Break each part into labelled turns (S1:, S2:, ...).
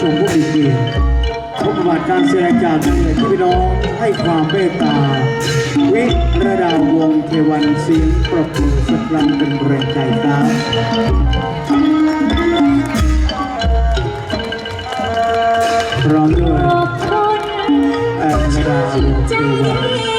S1: ชมผู้มีเกียรติพะบาทการแสดงจากนักเอกที่พี่น้องให้ความเมตตา วิระดาวงเทวันเสียงปรบมือสักครั้งเป็นแรงใจครับร้องด้วยแอ
S2: บไม่ได้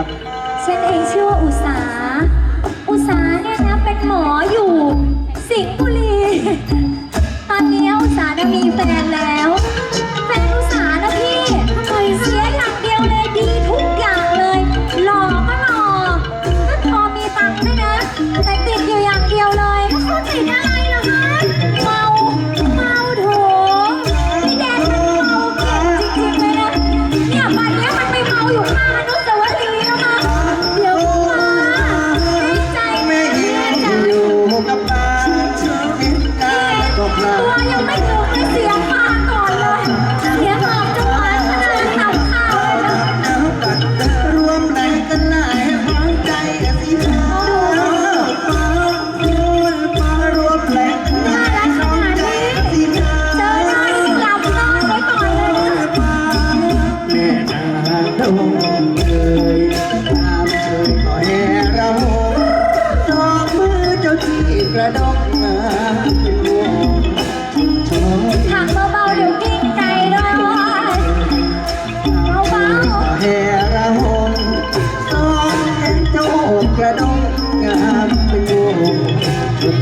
S2: ับ ฉันเองชื่อว่าอุสา อุสาเนี่ยนะเป็นหมออยู่ สิงห์บุรี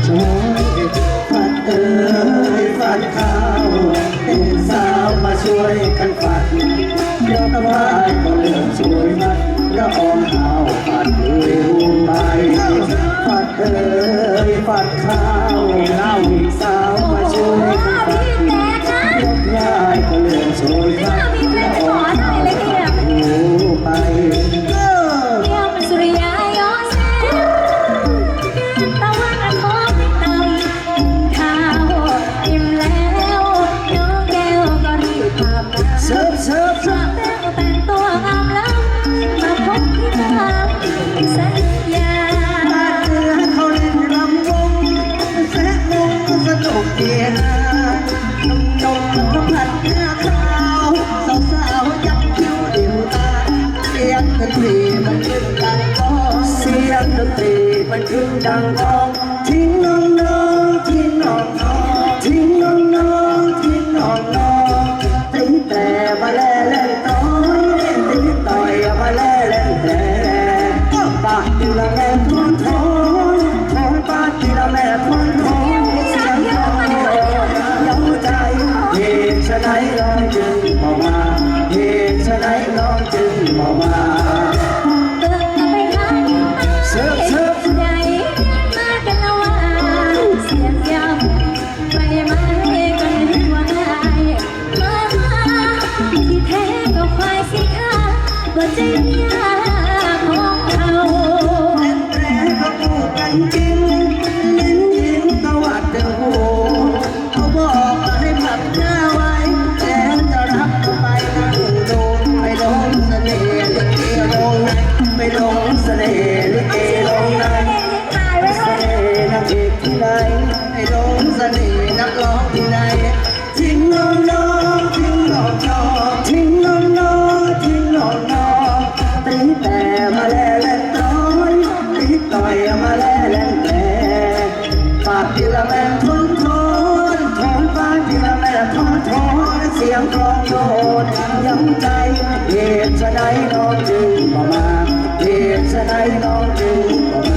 S2: โอ้ยฝัดเอ้
S1: ยฝัด
S2: ข้าวเป็
S3: นสาวมาช่วยกันฝัด dang dang เสียงกลองโยนย้ำใจ เหตุฉะใดน้องจึงบ่มาเหตุฉะใดน้องจึงมา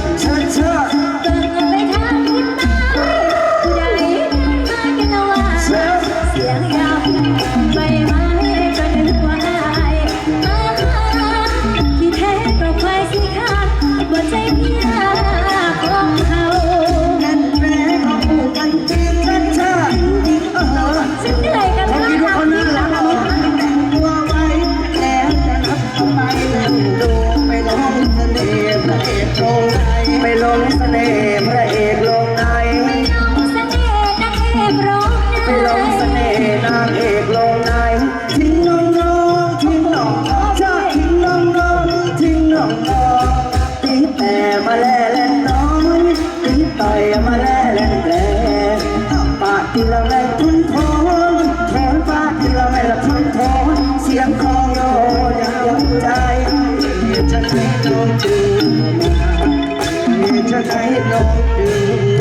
S2: จะ
S3: ให้น้
S2: อง
S3: จึงมาจะให้น้องจึ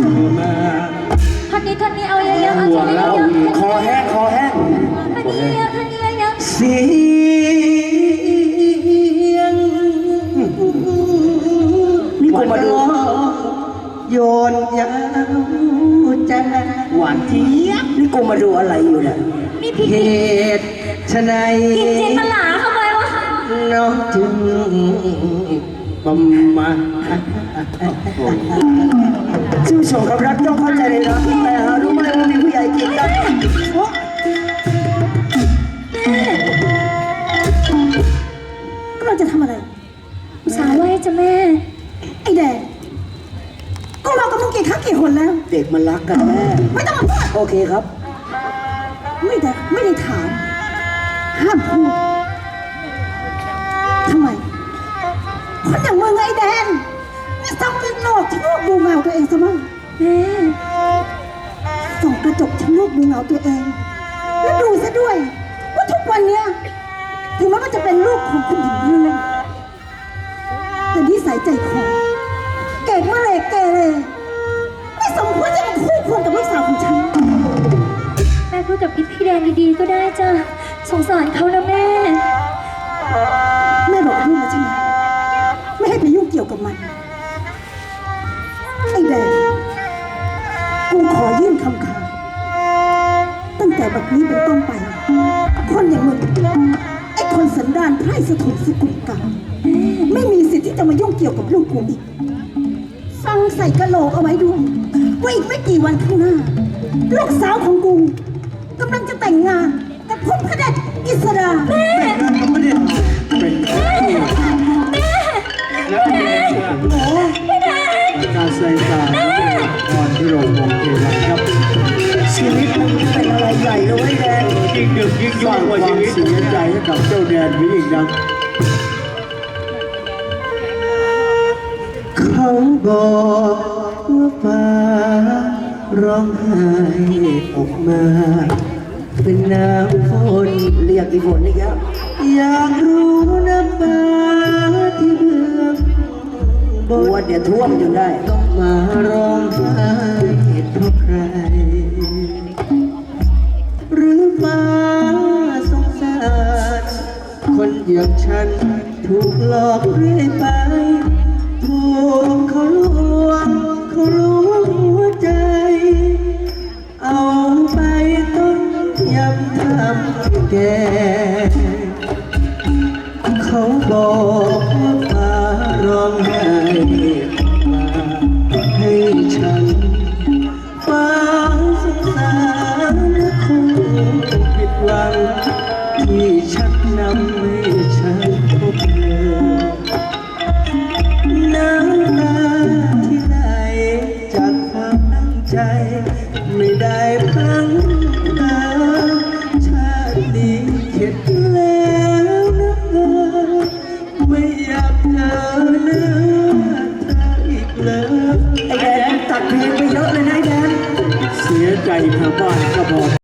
S3: งมา
S2: ท่อนนี้ท่อนนี้เอาเยอะๆเอา
S1: ห่ว
S2: ท่องนนี้
S1: แล้ว
S2: เยอะๆ
S3: คอแห้งคอแห้ง
S2: ท่อนนี้เยอะท่อนนี้เยอะ
S3: เสียงนี่กูมาดู โยนยาวใจหวานเจี๊ยบนี่กูมาดูอะไรอยู่เนี่ย
S2: นี่พี่
S3: เหตุชะไหน
S2: กินเจนตลาเข้า
S3: น้องจึงบำมาชื่อชมครับรักต้องเข้าใจเลยนะแต่หารู้ไหมว่ามีผู้ใหญ่กินกันโอ๊ะ
S4: กำลังจะทำอะไร
S2: สาวไว้จ้ะแม่
S4: ไอ้แดงก็เรากับมึงกี่ครั้งกี่คนแล้ว
S3: เด็กมันรักกันแม่
S4: ไม่ต้องมาพูด
S3: โอเคครับ
S4: ไม่ได้ไม่ได้ถาม ห้ามพูด ทำไมคนอย่างมึงไอ้แดนไม่ต้องไปหลอกชะโงกดูเงาตัวเองซะมั้งส่องกระจกชะโงกดูเงาตัวเอง แล้วดูซะด้วย ว่าทุกวันเนี้ยถึงแม้ว่าจะเป็นลูกของคุณหญิงเรือนแต่นิสัยใจคอเก่งมาเลยเกเรไม่สมควรจะมาคู่ควรกับลูกสาวของฉัน
S2: แม่พูดกับพี่แดนดีๆก็ได้จ้ะสงสารเขานะแม่
S4: แม่บอกลูกแล้วใช่ไหมไม่ให้ไปยุ่งเกี่ยวกับมันไอ้แดงกูขอยื่นคำขาดตั้งแต่บัดนี้เป็นต้นไป คนอย่างมึงไอ้คนสันดานไพร่สถุนสกุลกาไม่มีสิทธิ์ที่จะมายุ่งเกี่ยวกับลูกกูอีกฟังใส่กะโหลกเอาไว้ด้วยว่าอีกไม่กี่วันข้างหน้า ลูกสาวของกูกำลังจะแต่งงานกับพลพระเดช อิสรา
S1: แล้วเป็นการแสดงจากพรพิรมวงศ์เทวันครับ
S3: ชีวิตมึงเป็นอะไรใหญ่เลยแดง
S1: ยิ่งดึกยิ่งยุ่งกว่าชีวิตเสียใจให้กับเจ้าแดนวิญิงดัง
S3: เขาบอกว่าฟ้าร้องไห้ออกมา เป็นน้ำฝนเรียกอีฝนนี่ครับอยากรู้น้ำฟ้าที่เบื้องบนว่าเดี๋ยวท่วมจนได้ ต้องมาร้องไห้เพราะใคร หรือฟ้าสงสารคนอย่างฉันถูกหลอกเรื่อยไป ถูกเขาลวงเขารู้หั แก่เขา
S1: บอก